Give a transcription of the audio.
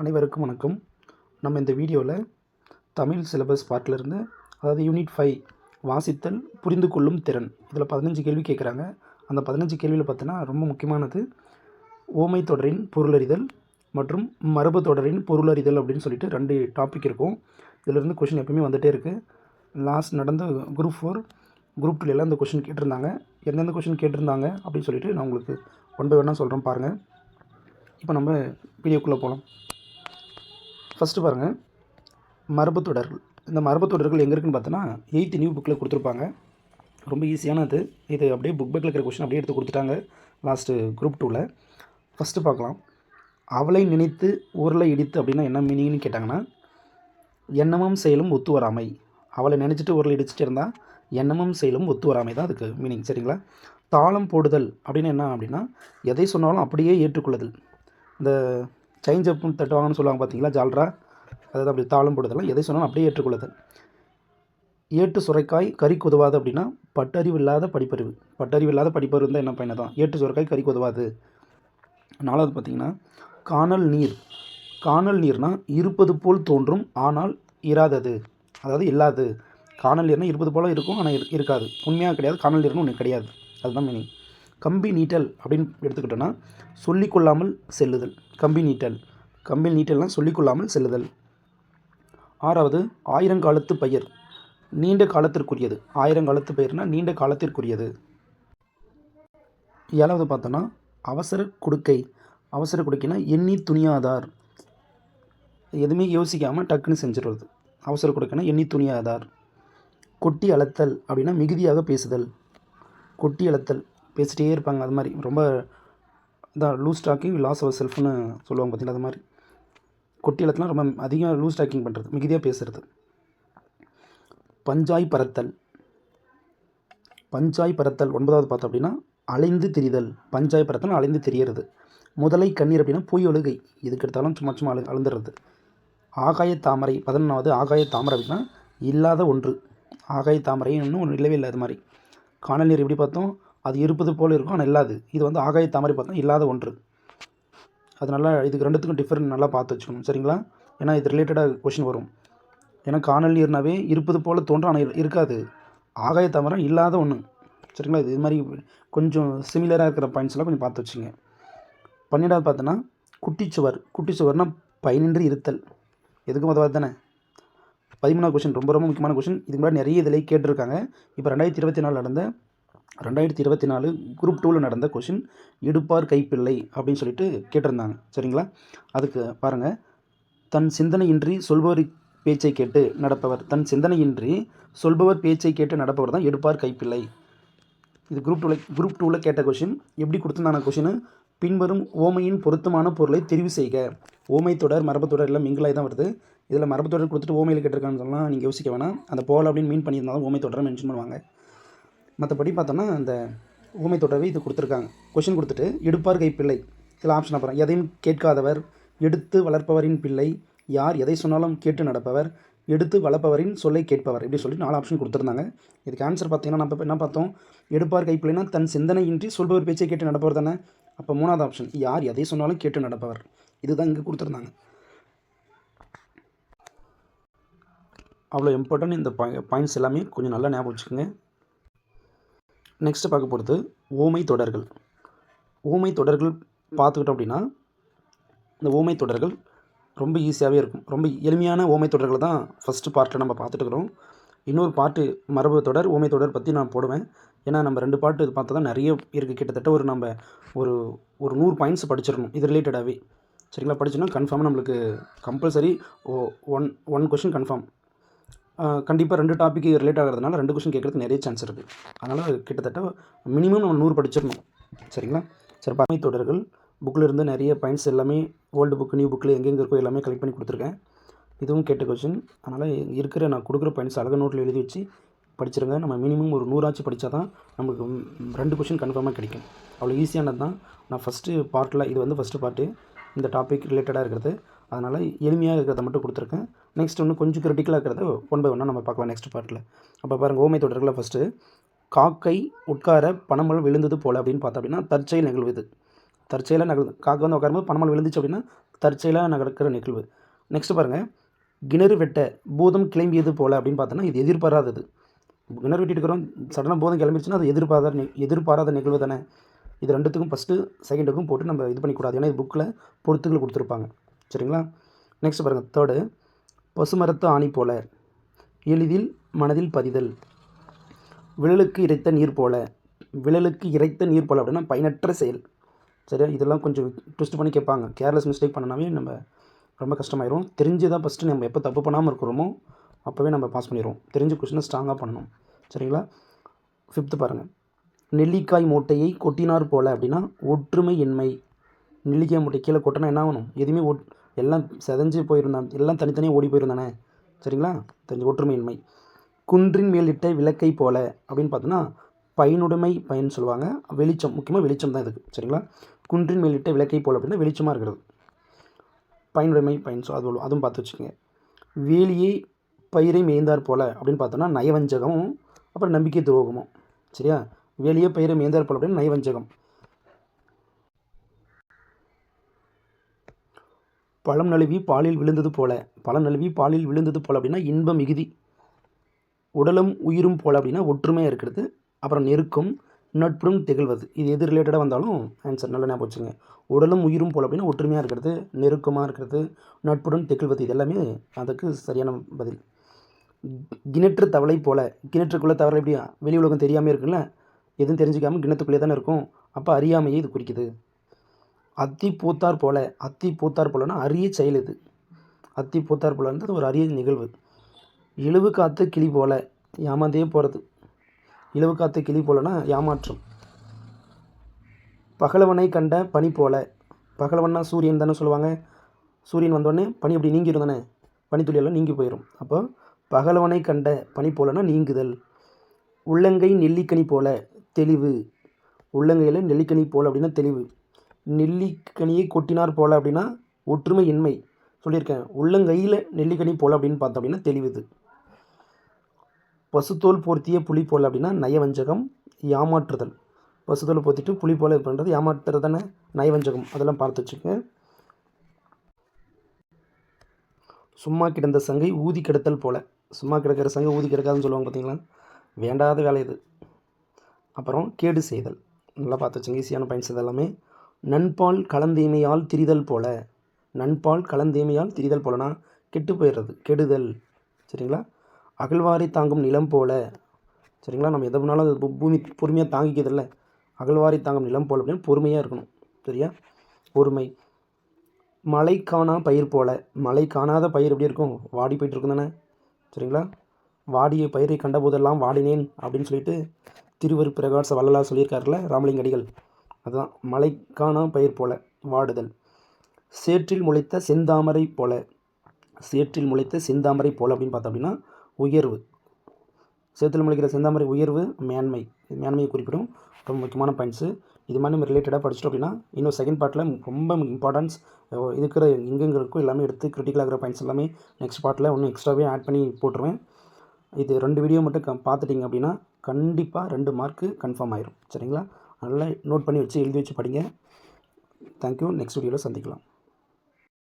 அனைவருக்கும் வணக்கம். நம்ம இந்த வீடியோவில் தமிழ் சிலபஸ் பார்ட்லேருந்து அதாவது யூனிட் ஃபைவ் வாசித்தல் புரிந்து கொள்ளும் திறன் இதில் பதினஞ்சு கேள்வி கேட்குறாங்க அந்த பதினஞ்சு கேள்வியில் பார்த்தோன்னா ரொம்ப முக்கியமானது. ஓமை தொடரின் பொருளறிதல் மற்றும் மரபு தொடரின் பொருளறிதல் அப்படின்னு சொல்லிட்டு ரெண்டு டாபிக் இருக்கும். இதிலிருந்து கொஷின் எப்பயுமே வந்துகிட்டே இருக்குது லாஸ்ட் நடந்த குரூப் ஃபோர் குரூப் டூலாம் இந்த கொஷின் கேட்டிருந்தாங்க. எந்தெந்த கொஷின் கேட்டிருந்தாங்க அப்படின்னு சொல்லிட்டு நான் உங்களுக்கு ஒன் பை ஒன்னாக சொல்கிறேன் பாருங்கள் இப்போ நம்ம வீடியோக்குள்ளே போகலாம் ஃபஸ்ட்டு பாருங்கள் மரபு தொடர்கள். இந்த மரபு தொடர்கள் எங்கே இருக்குன்னு பார்த்தோன்னா எயித்து நியூ புக்கில் கொடுத்துருப்பாங்க. ரொம்ப ஈஸியானது இது அப்படியே புக் பேக்கில் இருக்கிற கொஷின் அப்படியே எடுத்து கொடுத்துட்டாங்க. லாஸ்ட்டு குரூப் டூவில் ஃபஸ்ட்டு பார்க்கலாம். அவளை நினைத்து ஊரில் இடித்து அப்படின்னா என்ன மீனிங்னு கேட்டாங்கன்னா எண்ணமும் செயலும் ஒத்து வராமை. அவளை நினச்சிட்டு ஊரில் இடிச்சிட்டு இருந்தால் எண்ணமும் செயலும் ஒத்து வராமை தான் அதுக்கு மீனிங் சரிங்களா? தாளம் போடுதல் அப்படின்னு என்ன அப்படின்னா எதை சொன்னாலும் அப்படியே ஏற்றுக்கொள்ளுதல். இந்த செயின் ஜப்புன்னு தட்டுவாங்கன்னு சொல்லுவாங்க பார்த்தீங்களா? ஜால்ரா? அதாவது அப்படி தாளம் போடுதெல்லாம் எதை சொன்னாலும் அப்படியே ஏற்றுக்கொள்ளுது. ஏட்டு சுரைக்காய் கறிக்கு உதவாது அப்படின்னா பட்டறிவு இல்லாத படிப்பறிவு. பட்டறிவு இல்லாத படிப்பறிவு இருந்தால் என்ன பயனை தான் ஏட்டு சுரைக்காய் கறிக்கு உதவாது. நாலாவது பார்த்தீங்கன்னா காணல் நீர். காணல் நீர்னால் இருப்பது போல் தோன்றும் ஆனால் இராதது. அதாவது இல்லாது. காணல் நீர்னால் இருப்பது போல் இருக்கும் ஆனால் இருக்காது. உண்மையாக கிடையாது காணல் நீர்னு ஒன்று கிடையாது. அதுதான் மீனிங் கம்பி நீட்டல் அப்படின்னு எடுத்துக்கிட்டோன்னா சொல்லிக்கொள்ளாமல் செல்லுதல். கம்பி நீட்டல். கம்பி நீட்டல்னால் சொல்லிக்கொள்ளாமல் செல்லுதல். ஆறாவது ஆயிரங்காலத்து பயிர். நீண்ட காலத்திற்குரியது. ஆயிரங்காலத்து பயிர்னால் நீண்ட காலத்திற்குரியது. ஏழாவது பார்த்தோன்னா அவசர கொடுக்கை. அவசர கொடுக்கைனா எண்ணி துணியாதார். எதுவுமே யோசிக்காமல் டக்குன்னு செஞ்சிடுறது. அவசர கொடுக்கைனா எண்ணி துணியாதார். கொட்டி அளத்தல் அப்படின்னா மிகுதியாக பேசுதல். கொட்டி அளத்தல் பேசிட்டே இருப்பாங்க. அது மாதிரி ரொம்ப இதான் லூஸ் டாக்கிங் லாஸ் அவர் செல்ஃப்னு சொல்லுவாங்க பார்த்தீங்களா அது மாதிரி கொட்டி அளத்தலாம் ரொம்ப அதிகம் லூஸ் டாக்கிங் பண்ணுறது மிகுதியாக பேசுறது. பஞ்சாய் பறத்தல் பஞ்சாய் பறத்தல் ஒன்பதாவது பார்த்தோம் அப்படின்னா அலைந்து திரிதல். பஞ்சாய் பறத்தல் அலைந்து தெரியறது. முதலை கண்ணீர் அப்படின்னா பொய் ஒழுகை. இதுக்கு எடுத்தாலும் சும்மா சும்மா அழு அழுந்துடுறது ஆகாய தாமரை பதினொன்றாவது ஆகாய தாமரை அப்படின்னா இல்லாத ஒன்று. ஆகாய தாமரை இன்னும் ஒன்று இல்லவே இல்லை அது மாதிரி. காணல் நீர் எப்படி பார்த்தோம்? அது இருப்பது போல் இருக்கும் ஆனால் இல்லாது. இது வந்து ஆகாய தாமரை பார்த்தோம் இல்லாத ஒன்று. அது நல்லா இதுக்கு ரெண்டுத்துக்கும் டிஃப்ரெண்ட் நல்லா பார்த்து வச்சுக்கணும். சரிங்களா? ஏன்னா இது ரிலேட்டடாக கொஷின் வரும். ஏன்னா காணல் நீர்னாவே இருப்பது போல் தோன்றும் ஆனால் இருக்காது. ஆகாய தாமரை இல்லாத ஒன்று சரிங்களா? இது இது மாதிரி கொஞ்சம் சிமிலராக இருக்கிற பாயிண்ட்ஸ்லாம் கொஞ்சம் பார்த்து வச்சுங்க. பன்னெண்டாவது பார்த்தோன்னா குட்டிச்சுவர். குட்டிச்சுவர்னால் பயனின்றி இருத்தல். எதுக்கும் உதவாது தானே? பதிமூணாவது கொஷின் ரொம்ப ரொம்ப முக்கியமான கொஷின் இதுக்கு முன்னாடி நிறைய இதில் கேட்டிருக்காங்க. இப்போ ரெண்டாயிரத்தி இருபத்தி நாலு நடந்த ரெண்டாயிரத்தி இருபத்தி நாலு குரூப் டூவில் நடந்த கொஷின் இடுப்பார் கைப்பிள்ளை அப்படின்னு சொல்லிட்டு கேட்டிருந்தாங்க. சரிங்களா? அதுக்கு பாருங்கள் தன் சிந்தனையின்றி சொல்பவர் பேச்சை கேட்டு நடப்பவர். தன் சிந்தனையின்றி சொல்பவர் பேச்சை கேட்டு நடப்பவர் தான் எடுப்பார் கைப்பிள்ளை. இது குரூப் டூவில் குரூப் டூவில் கேட்ட கொஷின் எப்படி கொடுத்துருந்தான கொஷினு பின்வரும் ஓமையின் பொருத்தமான பொருளை தெரிவு செய்க. ஓமை தொடர் மரபு தொடர் எல்லாம் மிங்கிலாய் தான் வருது. இதில் மரபு தொடர் கொடுத்துட்டு ஓமையில் கேட்டிருக்கான்னு சொல்லலாம் நீங்கள் யோசிக்க வேணாம். அந்த போல் அப்படின்னு மீன் பண்ணியிருந்தாலும் ஓமை தொடரை மென்ஷன் பண்ணுவாங்க. மற்றபடி பார்த்தோன்னா அந்த ஊமை தொடர்வை இது கொடுத்துருக்காங்க. கொஷின் கொடுத்துட்டு எடுப்பார் கை பிள்ளை. இதில் ஆப்ஷன் அப்புறம் எதையும் கேட்காதவர் எடுத்து வளர்ப்பவரின் பிள்ளை. யார் எதை சொன்னாலும் கேட்டு நடப்பவர் எடுத்து வளர்ப்பவரின் சொல்லை கேட்பவர் இப்படி சொல்லி நாலு ஆப்ஷன் கொடுத்துருந்தாங்க. இதுக்கு ஆன்சர் பார்த்தீங்கன்னா நம்ம என்ன பார்த்தோம்? எடுப்பார் கைப்பிள்ளைனா தன் சிந்தனையின்றி சொல்பவர் பேச்சை கேட்டு நடப்பவர் தானே? அப்போ மூணாவது ஆப்ஷன் யார் எதை சொன்னாலும் கேட்டு நடப்பவர். இதுதான் இங்கே கொடுத்துருந்தாங்க. அவ்வளோ இம்பார்ட்டன்ட் இந்த பாயிண்ட்ஸ் எல்லாமே கொஞ்சம் நல்லா ஞாபகம் வச்சுக்கோங்க. நெக்ஸ்ட்டு பார்க்க போகிறது ஓமை தொடர்கள். ஓமை தொடர்கள் பார்த்துக்கிட்டோம் அப்படின்னா இந்த ஓமை தொடர்கள் ரொம்ப ஈஸியாகவே இருக்கும். ரொம்ப எளிமையான ஓமை தொடர்களை தான் ஃபஸ்ட்டு பார்ட்டை நம்ம பார்த்துட்டுக்கிறோம் இன்னொரு பாட்டு மரபு தொடர் ஓமை தொடர் பற்றி நான் போடுவேன். ஏன்னா நம்ம ரெண்டு பாட்டு இது பார்த்தா தான் நிறைய இருக்குது கிட்டத்தட்ட ஒரு நம்ம ஒரு ஒரு நூறு பாயிண்ட்ஸ் படிச்சிடணும் இது ரிலேட்டடாகவே சரிங்களா? படிச்சோன்னா கன்ஃபார்மாக நம்மளுக்கு கம்பல்சரி ஓ ஒன் ஒன் கொஷின் கன்ஃபார்ம் கண்டிப்பாக ரெண்டு டாபிக் ரிலேட் ஆகிறதுனால ரெண்டு கொஷின் கேட்குறதுக்கு நிறைய சான்ஸ் இருக்குது அதனால் கிட்டத்தட்ட மினிமம் நம்ம நூறு படிச்சிடணும். சரிங்களா? சரி பமை தொடர்கள். புக்கில் இருந்து நிறைய பாயிண்ட்ஸ் எல்லாமே ஓல்டு புக் நியூ புக்கில் எங்கெங்கே இருக்கோ எல்லாமே கலெக்ட் பண்ணி கொடுத்துருக்கேன். இதுவும் கேட்ட கொஷின் அதனால் இருக்கிற நான் கொடுக்குற பாயிண்ட்ஸ் அழகாக நோட்டில் எழுதி வச்சு படிச்சிருங்க. நம்ம மினிமம் ஒரு நூறாச்சு படித்தா தான் நமக்கு ரெண்டு கொஷின் கன்ஃபார்மாக கிடைக்கும். அவ்வளோ ஈஸியானது தான் நான் ஃபஸ்ட்டு பார்ட்டில் இது வந்து ஃபஸ்ட்டு பார்ட்டு இந்த டாபிக் ரிலேட்டடாக இருக்கிறது. அதனால் எளிமையாக இருக்கிறத மட்டும் கொடுத்துருக்கேன். நெக்ஸ்ட் ஒன்று கொஞ்சம் கிரிட்டிக்கலாக இருக்கிறத ஒன் பை ஒன்னாக நம்ம பார்க்கலாம் நெக்ஸ்ட் பார்ட்டில் அப்போ பாருங்கள் ஓமை தொடர்களை ஃபஸ்ட்டு காக்கை உட்கார பனமல் விழுந்தது போல அப்படின்னு பார்த்தோம் அப்படின்னா தற்செயல் நிகழ்வு இது. தற்செயலாக நிகழ்வு. காக்கை வந்து உட்காரும்போது பனமல் விழுந்துச்சு அப்படின்னா தற்செயலாக நடக்கிற நிகழ்வு. நெக்ஸ்ட் பாருங்கள் கிணறு வெட்ட பூதம் கிளம்பியது போல அப்படின்னு பார்த்தோன்னா இது எதிர்பாராதது. கிணறு வெட்டிட்டு இருக்கிறோம் சடனாக பூதம் கிளம்பிடுச்சுன்னா அது எதிர்பாராத நி- எதிர்பாராத நிகழ்வு தானே. இது ரெண்டுத்துக்கும் ஃபஸ்ட்டு செகண்டுக்கும் போட்டு நம்ம இது பண்ணிக்கூடாது. ஏன்னா இது புக்கில் பொறுத்துக்கள் கொடுத்துருப்பாங்க. சரிங்களா? நெக்ஸ்ட் பாருங்கள் தேர்டு பசுமரத்து ஆணி போல. எளிதில் மனதில் பதிதல். விழலுக்கு இறைத்த நீர் போல. விழலுக்கு இறைத்த நீர் போல அப்படின்னா பயனற்ற செயல். சரியா? இதெல்லாம் கொஞ்சம் ட்விஸ்ட் பண்ணி கேட்பாங்க. கேர்லெஸ் மிஸ்டேக் பண்ணனாவே நம்ம ரொம்ப கஷ்டமாயிரும். தெரிஞ்சு தான் ஃபஸ்ட்டு நம்ம எப்போ தப்பு பண்ணாமல் இருக்கிறோமோ அப்போவே நம்ம பாஸ் பண்ணிடுவோம் தெரிஞ்ச கொஷினை ஸ்ட்ராங்காக பண்ணணும். சரிங்களா? ஃபிஃப்த்து பாருங்கள் நெல்லிக்காய் மூட்டையை கொட்டினார் போல் அப்படின்னா ஒற்றுமை இன்மை நெல்லிக்காய் மூட்டை கீழே கொட்டினா என்ன ஆகணும்? எதுவுமே ஒட் எல்லாம் செதஞ்சு போயிருந்தான். எல்லாம் தனித்தனியாக ஓடி போயிருந்தானே. சரிங்களா? தெரிஞ்ச ஒற்றுமையின்மை. குன்றின் மேலிட்ட விளக்கை போல அப்படின்னு பார்த்தோன்னா பயனுடைமை பயன் சொல்லுவாங்க. வெளிச்சம் முக்கியமாக வெளிச்சம் தான் இதுக்கு. சரிங்களா? குன்றின் மேலிட்ட விளக்கை போல அப்படின்னா வெளிச்சமாக இருக்கிறது. பயனுடைமை பயன் சொல் அது அதுவும் பார்த்து வச்சுக்கோங்க. வேலியை பயிரை மேய்ந்தார் போல அப்படின்னு பார்த்தோன்னா நயவஞ்சகமும் அப்புறம் நம்பிக்கை துரோகமும். சரியா? வேலியை பயிரை மேய்ந்தார் போல் அப்படின்னு நயவஞ்சகம். பழம் நழுவி பாலில் விழுந்தது போல. பழம் நழுவி பாலில் விழுந்தது போல அப்படின்னா இன்ப மிகுதி. உடலும் உயிரும் போல அப்படின்னா ஒற்றுமையாக இருக்கிறது. அப்புறம் நெருக்கம் நட்பும் திகழ்வது. இது எது ரிலேட்டடாக வந்தாலும் ஆன்சர் நல்லா ஞாபகம் வச்சுங்க உடலும் உயிரும் போல அப்படின்னா ஒற்றுமையாக இருக்கிறது நெருக்கமாக இருக்கிறது நட்புடன் திகழ்வது. இது எல்லாமே அதுக்கு சரியான பதில். கிணற்று தவளை போல. கிணற்றுக்குள்ளே தவளை எப்படி வெளி உலகம் தெரியாமல் இருக்குல்ல? எதுவும் தெரிஞ்சிக்காமல் கிணத்துக்குள்ளே தானே இருக்கும். அப்போ அறியாமையை இது குறிக்குது. அத்தி பூத்தார் போல அத்தி பூத்தார் போலன்னா அரிய செயல் இது. அத்தி பூத்தார் போலன்றது ஒரு அரிய நிகழ்வு இழுவு காத்து கிளி போல ஏமாந்தே போகிறது இழுவு காத்து கிளி போலன்னா ஏமாற்றம். பகலவனை கண்ட பனி போல பகலவன்னா சூரியன் தானே சொல்லுவாங்க. சூரியன் வந்தோடனே பனி அப்படி நீங்கிடும் தானே. பனித்துளியெல்லாம் நீங்கி போயிடும் அப்போ பகலவனை கண்ட பனி போலன்னா நீங்குதல். உள்ளங்கை நெல்லிக்கனி போல தெளிவு. உள்ளங்கையில் நெல்லிக்கனி போல் அப்படின்னா தெளிவு. நெல்லிக்கனியை கொட்டினார் போல அப்படின்னா ஒற்றுமை இன்மை சொல்லியிருக்கேன். உள்ளங்கையில் நெல்லிக்கனி போல அப்படின்னு பார்த்தோம் அப்படின்னா தெளிவுது. பசுத்தோல் போர்த்திய புலி போல் அப்படின்னா நயவஞ்சகம் ஏமாற்றுதல். பசுத்தோல் போர்த்திட்டு புலி போல இது பண்ணுறது ஏமாற்றுறது தானே? நயவஞ்சகம். அதெல்லாம் பார்த்து வச்சுக்க சும்மா கிடந்த சங்கை ஊதி கிடத்தல் போல. சும்மா கிடக்கிற சங்கை ஊதி கிடக்காதுன்னு சொல்லுவாங்க பார்த்தீங்களா? வேண்டாத வேலை இது. அப்புறம் கேடு செய்தல். நல்லா பார்த்து வச்சுங்க ஈஸியான பாயிண்ட்ஸ் இதெல்லாமே நண்பால் கலந்தீமையால் திரிதல் போல. நண்பால் கலந்தீமையால் திரிதல் போலனா கெட்டு போயிடுறது கெடுதல். சரிங்களா? அகழ்வாரை தாங்கும் நிலம் போல. சரிங்களா? நம்ம எதை பண்ணாலும் அது பூமி பொறுமையாக தாங்கிக்கிறதில்ல. அகழ்வாரை தாங்கும் நிலம் போல் அப்படின்னு பொறுமையாக இருக்கணும். சரியா? பொறுமை மழை காணா பயிர் போல. மழை காணாத பயிர் எப்படி இருக்கும்? வாடி போயிட்டு இருக்கும் தானே. சரிங்களா? வாடிய பயிரை கண்டபோதெல்லாம் வாடினேன் அப்படின்னு சொல்லிட்டு திருவரு பிரகாச வள்ளலார் சொல்லியிருக்காருல ராமலிங்கடிகள் அதுதான் மழைக்கான காணா பயிர் போல வாடுதல். சேற்றில் முளைத்த செந்தாமரை போல சேற்றில் முளைத்த செந்தாமரை போல அப்படின்னு பார்த்தோம் அப்படின்னா உயர்வு. சேற்றில் முளைக்கிற செந்தாமரை உயர்வு மேன்மை. இது மேன்மையை குறிப்பிடும். ரொம்ப முக்கியமான பாயிண்ட்ஸு இது மாதிரி நம்ம ரிலேட்டடாக படிச்சிட்டோம் அப்படின்னா இன்னும் செகண்ட் பார்ட்டில் ரொம்ப இம்பார்ட்டன்ஸ் இருக்கிற எங்கெங்க இருக்கோ எல்லாமே எடுத்து கிரிட்டிக்கல் இருக்கிற பாயிண்ட்ஸ் எல்லாமே நெக்ஸ்ட் பார்ட்டில் இன்னும் எக்ஸ்ட்ராவே ஆட் பண்ணி போட்டுருவேன். இது ரெண்டு வீடியோ மட்டும் க பார்த்துட்டிங்க அப்படின்னா கண்டிப்பாக ரெண்டு மார்க்கு கன்ஃபார்ம் ஆயிரும். சரிங்களா? நல்லா நோட் பண்ணி வச்சு எழுதி வச்சு படிங்க. தேங்க்யூ நெக்ஸ்ட் வீடியோவில் சந்திக்கலாம்.